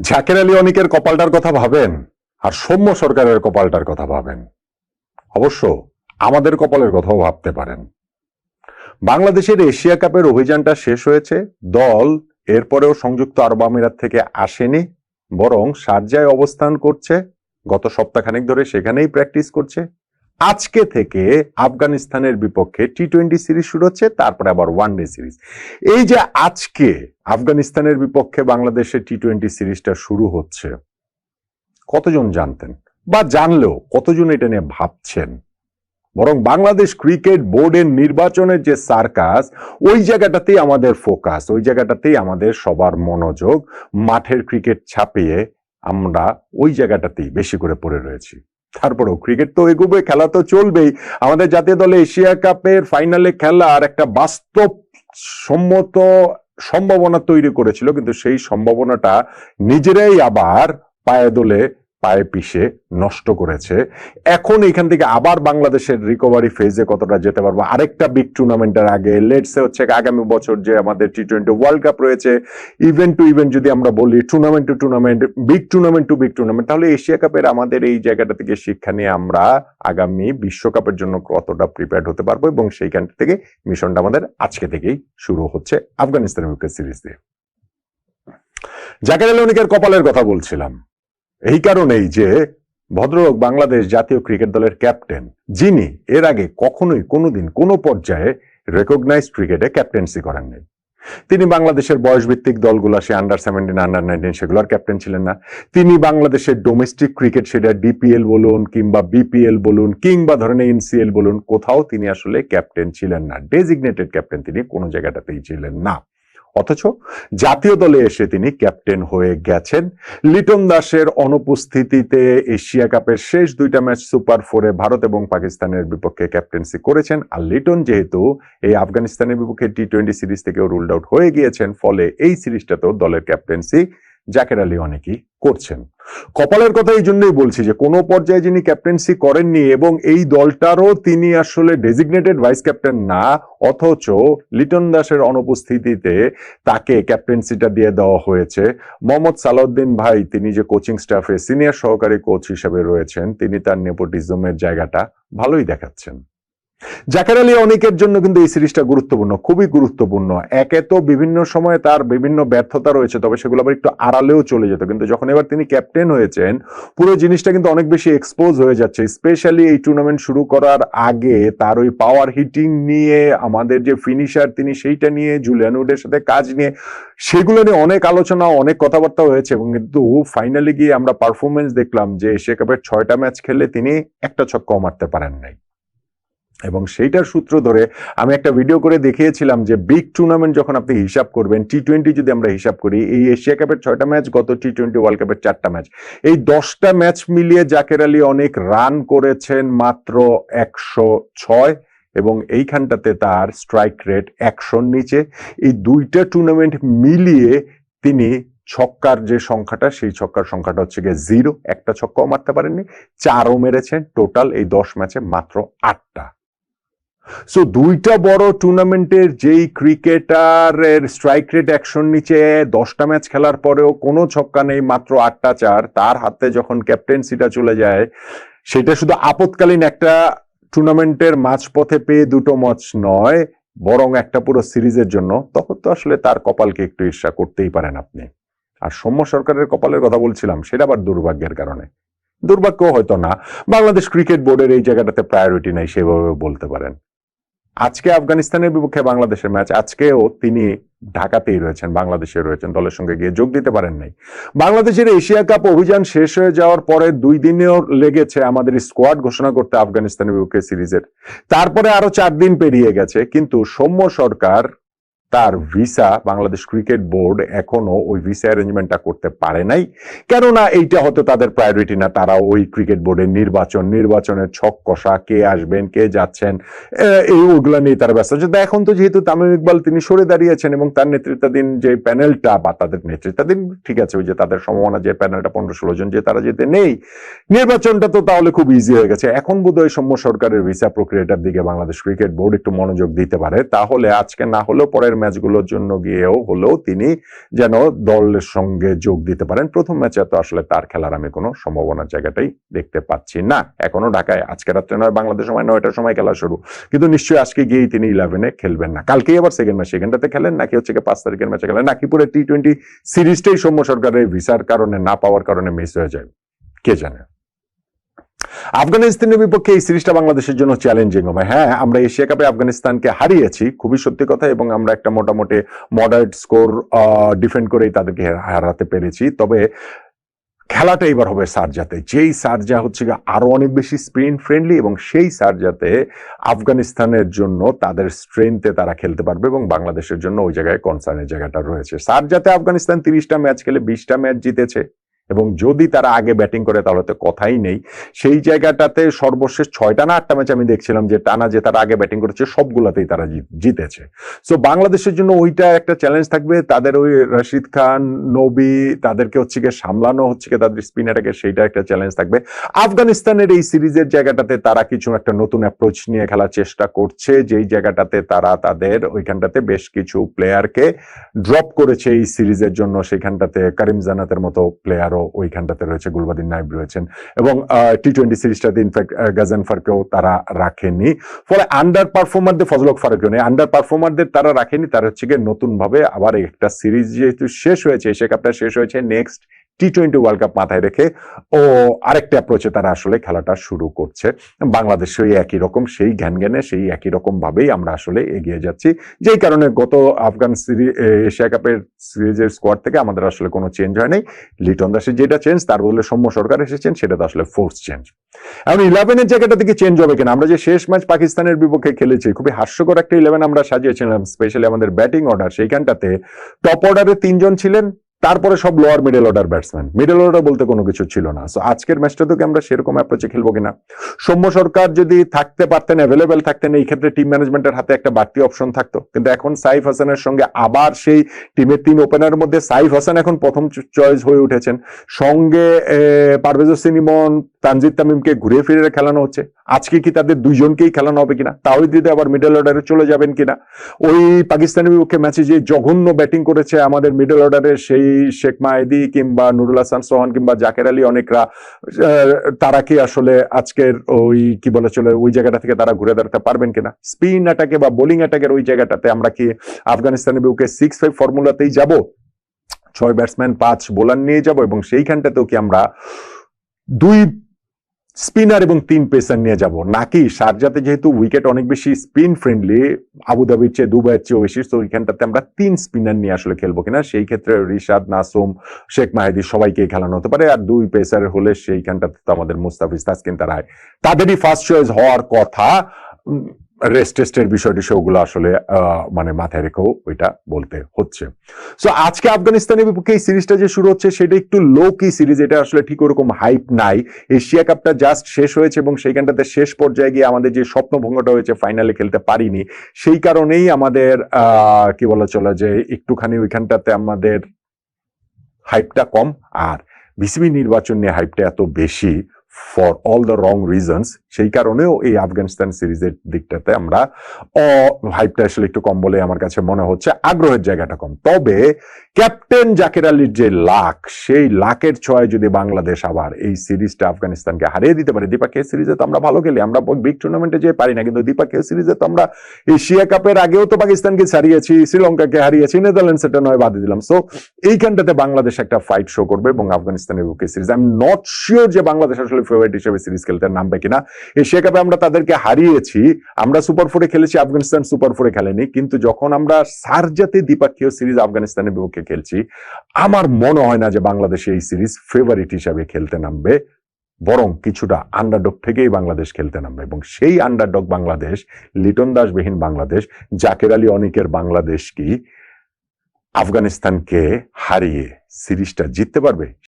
জাকের আলী অনিকের কপালটার কথা ভাবেন আর সৌম্য সরকারের কপালটার কথা ভাবেন। অবশ্য আমাদের কপালের কথাও ভাবতে পারেন। বাংলাদেশের এশিয়া কাপের অভিযানটা শেষ হয়েছে, দল এরপরেও সংযুক্ত আরব আমিরাত থেকে আসেনি, বরং সার্জায় অবস্থান করছে, গত সপ্তাহখানেক ধরে সেখানেই প্র্যাকটিস করছে। আজকে থেকে আফগানিস্তানের বিপক্ষে টি টোয়েন্টি সিরিজ শুরু হচ্ছে, তারপরে আবার ওয়ান ডে সিরিজ এই যে আজকে আফগানিস্তানের বিপক্ষে বাংলাদেশের টি টোয়েন্টি সিরিজটা শুরু হচ্ছে, কতজন জানতেন? বা জানলেও কতজন এটা নিয়ে ভাবছেন? বরং বাংলাদেশ ক্রিকেট বোর্ডের নির্বাচনের যে সার্কাস, ওই জায়গাটাতেই আমাদের ফোকাস, ওই জায়গাটাতেই আমাদের সবার মনোযোগ, মাঠের ক্রিকেট ছাপিয়ে আমরা ওই জায়গাটাতেই বেশি করে পড়ে রয়েছি। তারপরেও ক্রিকেট তো এগুবে, খেলা তো চলবেই। আমাদের জাতীয় দলে এশিয়া কাপের ফাইনালে খেলার একটা বাস্তব সম্মত সম্ভাবনা তৈরি করেছিল, কিন্তু সেই সম্ভাবনাটা নিজেরাই আবার পায়ে দোলে পায়ে পিষে নষ্ট করেছে। এখন এখান থেকে আবার বাংলাদেশের রিকভারি ফেজে কতটা যেতে পারব? আরেকটা বিগ টুর্নামেন্টের আগে লেটসে হচ্ছে আগামী বছর যে আমাদের টি টোয়েন্টি ওয়ার্ল্ড কাপ রয়েছে ইভেন্ট টু ইভেন্ট যদি আমরা বলি tournament to tournament big tournament to big tournament তাহলে এশিয়া কাপের আমাদের এই জায়গাটা থেকে শিক্ষা নিয়ে আমরা আগামী বিশ্বকাপের জন্য কতটা প্রিপেয়ার হতে পারব এবং সেইখান থেকে মিশনটা আমাদের আজকে থেকেই শুরু হচ্ছে আফগানিস্তানের বিপক্ষে সিরিজ দিয়ে। জাকের আলী অনিকের কপালের কথা বলছিলাম। এই কারণেই যে ভদ্রলোক বাংলাদেশ জাতীয় ক্রিকেট দলের ক্যাপ্টেন, যিনি এর আগে কখনোই কোনোদিন কোনো পর্যায়ে রেকগনাইজ ক্রিকেটে ক্যাপ্টেন্সি করেননি। তিনি বাংলাদেশের বয়সভিত্তিক দলগুলো, সে আন্ডার সেভেন্টিন আন্ডার নাইনটিন সেগুলোর ক্যাপ্টেন ছিলেন না। তিনি বাংলাদেশের ডোমেস্টিক ক্রিকেট সেটা ডিপিএল বলুন কিংবা বিপিএল বলুন কিংবা ধরেন এনসিএল বলুন, কোথাও তিনি আসলে ক্যাপ্টেন ছিলেন না। ডেজিগনেটেড ক্যাপ্টেন তিনি কোনো জায়গাটাতেই ছিলেন না। অথচ জাতীয় দলে এসে তিনি ক্যাপ্টেন হয়ে গেছেন। লিটন দাসের অনুপস্থিতিতে এশিয়া কাপের শেষ দুইটা ম্যাচ সুপার ফোরে ভারত এবং পাকিস্তানের বিপক্ষে ক্যাপ্টেন্সি করেছেন। আর লিটন যেহেতু এই আফগানিস্তানের বিপক্ষে টি টোয়েন্টি সিরিজ থেকেও রুলড আউট হয়ে গিয়েছেন, ফলে এই সিরিজটাতেও দলের ক্যাপ্টেন্সি, জাকের আলী অনেকেই করছেন। কপালের কথা এই জন্যই বলছি যে, কোনো পর্যায়ে যিনি ক্যাপ্টেন্সি করেননি এবং এই দলটারও তিনি আসলে ডেজিগনেটেড ভাইস ক্যাপ্টেন না, অথচ লিটন দাসের অনুপস্থিতিতে তাকে ক্যাপ্টেন্সিটা দিয়ে দেওয়া হয়েছে। মোহাম্মদ সালাউদ্দিন ভাই, তিনি যে কোচিং স্টাফে সিনিয়র সহকারী কোচ হিসেবে রয়েছেন, তিনি তার নেপোটিজমের জায়গাটা ভালোই দেখাচ্ছেন। জাকের আলী অনেকের জন্য কিন্তু এই সিরিজটা গুরুত্বপূর্ণ, খুবই গুরুত্বপূর্ণ। একে তো বিভিন্ন সময়ে তার বিভিন্ন ব্যর্থতা রয়েছে, তবে সেগুলো আবার একটু আড়ালেও চলে যেত। কিন্তু যখন এবার তিনি ক্যাপ্টেন হয়েছেন, পুরো জিনিসটা কিন্তু অনেক বেশি এক্সপোজ হয়ে যাচ্ছে। স্পেশালি এই টুর্নামেন্ট শুরু করার আগে তার ওই পাওয়ার হিটিং নিয়ে, আমাদের যে ফিনিশার তিনি সেইটা নিয়ে জুলিয়ান উডের সাথে কাজ নিয়ে, সেগুলো নিয়ে অনেক আলোচনা, অনেক কথাবার্তা হয়েছে। এবং কিন্তু ফাইনালি গিয়ে আমরা পারফরমেন্স দেখলাম যে এশিয়া কাপের ছয়টা ম্যাচ খেলে তিনি একটা ছক্কাও মারতে পারেন নাই। এবং সেইটার সূত্র ধরে আমি একটা ভিডিও করে দেখিয়েছিলাম যে বিগ টুর্নামেন্ট যখন আপনি হিসাব করবেন টি টোয়েন্টি যদি আমরা হিসাব করি, এই এশিয়া কাপের ছয়টা ম্যাচ গত টি টোয়েন্টি ওয়ার্ল্ড কাপের চারটা ম্যাচ এই দশটা ম্যাচ মিলিয়ে জাকের আলী অনেক রান করেছেন মাত্র একশো ছয় এবং এইখানটাতে তার স্ট্রাইক রেট একশোর নিচে। এই দুইটা টুর্নামেন্ট মিলিয়ে তিনি ছক্কার যে সংখ্যাটা, সেই ছক্কার সংখ্যাটা হচ্ছে গিয়ে জিরো একটা ছক্কাও মারতে পারেননি, চারও মেরেছেন। টোটাল এই দশ ম্যাচে মাত্র আটটা। সো দুইটা বড় টুর্নামেন্টের যেই ক্রিকেটারের স্ট্রাইক রেট একশোর নিচে দশটা ম্যাচ খেলার পরেও কোনো ছক্কা নেই, মাত্র আটটা চার। তার হাতে যখন ক্যাপ্টেন্সিটা চলে যায়, সেটা শুধু আপৎকালীন একটা টুর্নামেন্টের মাঝপথে পেয়ে দুটো ম্যাচ নয়, বরং একটা পুরো সিরিজের জন্য। তখন তো আসলে তার কপালকে একটু ঈর্ষা করতেই পারেন আপনি। আর সৌম্য সরকারের কপালের কথা বলছিলাম, সেটা আবার দুর্ভাগ্যের কারণে। দুর্ভাগ্য হয়তো না। বাংলাদেশ ক্রিকেট বোর্ডের এই জায়গাটাতে প্রায়োরিটি নেই, সেভাবে বলতে পারেন। আজকে আফগানিস্তানের বিপক্ষে বাংলাদেশের ম্যাচ, আজকেও তিনি ঢাকাতেই রয়েছেন, বাংলাদেশে রয়েছেন, দলের সঙ্গে গিয়ে যোগ দিতে পারেন নাই। বাংলাদেশের এশিয়া কাপ অভিযান শেষ হয়ে যাওয়ার পরে দুই দিনেও লেগেছে আমাদের স্কোয়াড ঘোষণা করতে আফগানিস্তানের বিপক্ষে সিরিজের। তারপরে আরও চার দিন পেরিয়ে গেছে, কিন্তু সৌম্য সরকার তার ভিসা বাংলাদেশ ক্রিকেট বোর্ড এখনও ওই ভিসা অ্যারেঞ্জমেন্টটা করতে পারে নাই। কেননা এইটা হয়তো তাদের প্রায়োরিটি না তারা ওই ক্রিকেট বোর্ডের নির্বাচন, নির্বাচনের ছক কষা, কে আসবেন, কে যাচ্ছেন এই ওগুলা নিয়ে তারা ব্যস্ত। আছে এখন তো যেহেতু তামিম ইকবাল তিনি সরে দাঁড়িয়েছেন এবং তার নেতৃত্বাধীন যে প্যানেলটা বা তাদের নেতৃত্বাধীন, ঠিক আছে, ওই যে তাদের সম্ভাবনা যে প্যানেলটা পনেরো ষোলো জন যে তারা যেতে নেই, নির্বাচনটা তো তাহলে খুব ইজি হয়ে গেছে। এখন বোধহয় সৌম্য সরকারের ভিসা প্রক্রিয়াটার দিকে বাংলাদেশ ক্রিকেট বোর্ড একটু মনোযোগ দিতে পারে। তাহলে আজকে না হলেও পরের ম্যাচগুলোর জন্য গিয়েও হলেও তিনি যেন দলের সঙ্গে যোগ দিতে পারেন। প্রথম ম্যাচে তো আসলে তার খেলার আমি কোনো সম্ভাবনার জায়গাটাই দেখতে পাচ্ছি না। এখনও ঢাকায়, আজকে রাত্রে নয়, বাংলাদেশ সময় নয়টার সময় খেলা শুরু। কিন্তু নিশ্চয়ই আজকে গিয়েই তিনি ইলেভেনে খেলবেন না। কালকেই আবার সেকেন্ড ম্যাচ সেকেন্ডটাতে খেলেন নাকি হচ্ছে পাঁচ তারিখের ম্যাচে খেলেন? নাকি পুরো টি টোয়েন্টি সিরিজটাই সৌম্য সরকারের ভিসার কারণে না পাওয়ার কারণে মিস হয়ে যায়? কে জানে? আফগানিস্তানের বিপক্ষে এই সিরিজটা বাংলাদেশের জন্য চ্যালেঞ্জিং হবে। হ্যাঁ আমরা এশিয়া কাপে আফগানিস্তানকে হারিয়েছি, খুবই সত্যি কথা এবং আমরা একটা মোটামুটি মডারেট স্কোর ডিফেন্ড করেই তাদেরকে হারাতে পেরেছি। তবে খেলাটা এবার হবে সার্জাতে। যেই সার্জা হচ্ছে গিয়ে আরও অনেক বেশি স্পিন ফ্রেন্ডলি এবং সেই সার্জাতে আফগানিস্তানের জন্য তাদের স্ট্রেংথে তারা খেলতে পারবে, এবং বাংলাদেশের জন্য ওই জায়গায় কনসার্নের জায়গাটা রয়েছে। সার্জাতে আফগানিস্তান তিরিশটা ম্যাচ খেলে বিশটা ম্যাচ জিতেছে। এবং যদি তারা আগে ব্যাটিং করে, তাহলে তো কথাই নেই। সেই জায়গাটাতে সর্বশেষ ছয়টা না আটটা ম্যাচ আমি দেখছিলাম যে টানা যে তারা আগে ব্যাটিং করেছে, সবগুলাতেই তারা জিত- জিতেছে। সো বাংলাদেশের জন্য ওইটা একটা চ্যালেঞ্জ থাকবে। তাদের ওই রশিদ খান, নবী, তাদেরকে হচ্ছে গিয়ে সামলানো, হচ্ছে গিয়ে তাদের স্পিনারটাকে সেইটা একটা চ্যালেঞ্জ থাকবে। আফগানিস্তানের এই সিরিজের জায়গাটাতে তারা কিছু একটা নতুন অ্যাপ্রোচ নিয়ে খেলার চেষ্টা করছে। যেই জায়গাটাতে তারা তাদের ওইখানটাতে বেশ কিছু প্লেয়ারকে ড্রপ করেছে এই সিরিজের জন্য, সেখানটাতে করিম জানাতের মতো প্লেয়ারও ওইখানটাতে রয়েছে, গুলবাদিন নাইব রয়েছেন। এবং টি টোয়েন্টি সিরিজটাতে ইনফ্যাক্ট গাজানফারকেও তারা রাখেনি। ফলে আন্ডার পারফর্মারদের ফজলক ফারুক নেই আন্ডার পারফর্মারদের তারা রাখেনি, তারা হচ্ছে গিয়ে নতুন ভাবে আবার একটা সিরিজ যেহেতু শেষ হয়েছে এশিয়া কাপটা শেষ হয়েছে next T twenty world cup মাথায় রেখে ও আরেকটা অ্যাপ্রোচে তারা আসলে খেলাটা শুরু করছে। বাংলাদেশ ওই একই রকম, সেই জ্ঞান জ্ঞানে সেই একই রকম ভাবেই আমরা আসলে এগিয়ে যাচ্ছি। যেই কারণে গত আফগান সিরিজ এশিয়া কাপের সিরিজের স্কোয়াড থেকে আমাদের আসলে কোনো চেঞ্জ হয় নাই। লিটন দাসের যেটা চেঞ্জ তার বদলে সৌম্য সরকার এসেছেন, সেটা তো আসলে ফোর্স চেঞ্জ এখন ইলেভেনের জায়গাটা থেকে চেঞ্জ হবে কিনা? আমরা যে শেষ ম্যাচ পাকিস্তানের বিপক্ষে খেলেছি, খুবই হাস্যকর একটা ইলেভেন আমরা সাজিয়েছিলাম স্পেশালি আমাদের ব্যাটিং অর্ডার সেইখানটাতে। টপ অর্ডারে তিনজন ছিলেন তারপরে সব lower middle order batsman middle order বলতে কোনো কিছু ছিল না। সো আজকের ম্যাচটা তো আমরা সেরকম অ্যাপ্রোচে খেলব কিনা? সৌম্য সরকার যদি থাকতে পারতেন অ্যাভেলেবেল থাকতেন, এই ক্ষেত্রে টিম ম্যানেজমেন্টের হাতে একটা বাড়তি অপশন থাকতো। কিন্তু এখন সাইফ হাসানের সঙ্গে আবার সেই টিমের তিন ওপেনারের মধ্যে সাইফ হাসান এখন প্রথম চয়েস হয়ে উঠেছেন। সঙ্গে পারভেজ হোসেন ইমন তানজিদ তামিমকে ঘুরে ফিরে খেলানো হচ্ছে। আজকে কি তাদের দুইজনকেই খেলানো হবে কিনা? তাওহিদ দিতে আবার মিডল অর্ডারে চলে যাবেন কিনা? ওই পাকিস্তানের বিপক্ষে ম্যাচে যে জঘন্য ব্যাটিং করেছে আমাদের মিডল অর্ডারের সেই শেখ মাহেদি কিংবা নুরুল হাসান সোহান কিংবা জাকের আলী অনেকরা তারা কি আসলে আজকের ওই কি বলে চলে, ওই জায়গাটা থেকে তারা ঘুরে দাঁড়াতে পারবেন কিনা? স্পিন অ্যাটাকে বা বোলিং অ্যাটাকের ওই জায়গাটাতে আমরা কি আফগানিস্তানের বিপক্ষে সিক্স ফাইভ ফর্মুলাতেই যাব? ছয় ব্যাটসম্যান পাঁচ বোলার নিয়ে যাব এবং সেইখানটাতেও কি আমরা দুই স্পিনার এবং তিন পেসার নিয়ে যাব। নাকি সারজাতে যেহেতু উইকেট অনেক বেশি স্পিন ফ্রেন্ডলি আবুধাবির চেয়ে দুবাইয়ের চেয়েও বেশি তো ওইখানটাতে আমরা তিন স্পিনার নিয়ে আসলে খেলব কিনা, সেই ক্ষেত্রে রিশাদ, নাসুম, শেখ মাহেদি সবাইকে খেলানো হতে পারে, আর দুই পেসার হলে সেইখানটাতে তো আমাদের মুস্তাফিজ, তাসকিন তারা তাদেরই ফার্স্ট চয়েস হওয়ার কথা। রেস্ট টেস্টের বিষয়টি সেগুলো আসলে মানে মাথায় রেখেও ওইটা বলতে হচ্ছে। সো আজকে আফগানিস্তানের বিপক্ষে এই সিরিজটা যে শুরু হচ্ছে, সেটা একটু লো কি সিরিজ এটা আসলে ঠিক ওরকম হাইপ নাই। এশিয়া কাপটা জাস্ট শেষ হয়েছে এবং সেইখানটাতে শেষ পর্যায়ে গিয়ে আমাদের যে স্বপ্নভঙ্গটা হয়েছে ফাইনালে খেলতে পারিনি। সেই কারণেই আমাদের কি বলা চলে যে, একটুখানি ওইখানটাতে আমাদের হাইপটা কম। আর বিসিবি নির্বাচন নিয়ে হাইপটা এত বেশি for all the wrong reasons সেই কারণেও এই আফগানিস্তান সিরিজের দিকটাতে আমরা অ হাইপটা আসলে একটু কম বলে আমার কাছে মনে হচ্ছে, আগ্রহের জায়গাটা কম। তবে ক্যাপ্টেন জাকের আলীর যে লাখ, সেই লাখের ছয় যদি বাংলাদেশ আবার এই সিরিজটা আফগানিস্তানকে হারিয়ে দিতে পারে দ্বিপাক্ষিক সিরিজে তো আমরা ভালো খেলি, আমরা বিগ টুর্নামেন্টে যে পারি না, কিন্তু দ্বিপাক্ষিক সিরিজে তো আমরা এশিয়া কাপের আগেও তো পাকিস্তানকে হারিয়েছি শ্রীলঙ্কাকে হারিয়েছি নেদারল্যান্ডস এটা নয়, বাদে দিলাম। সো এইখানটাতে বাংলাদেশ একটা ফাইট শো করবে এবং আফগানিস্তানের বুকে series I am not sure যে বাংলাদেশ আসলে ফেভারিট হিসেবে সিরিজ খেলতে নামবে কিনা? এশিয়া কাপে আমরা তাদেরকে হারিয়েছি। আমরা সুপার ফোরে খেলেছি, আফগানিস্তান সুপার ফোরে খেলেনি। কিন্তু যখন আমরা সার্জাতে দ্বিপাক্ষীয় সিরিজ আফগানিস্তানের বিপক্ষে খেলছি, আমার মনে হয় না যে বাংলাদেশ এই সিরিজ ফেভারিট হিসাবে খেলতে নামবে। বরং কিছুটা আন্ডারডগ থেকেই বাংলাদেশ খেলতে নামবে। এবং সেই আন্ডারডগ বাংলাদেশ, লিটন দাসবিহীন বাংলাদেশ, জাকের আলী অনিকের বাংলাদেশ কি, আফগানিস্তানকে হারিয়ে সিরিজটা জিততে পারবে?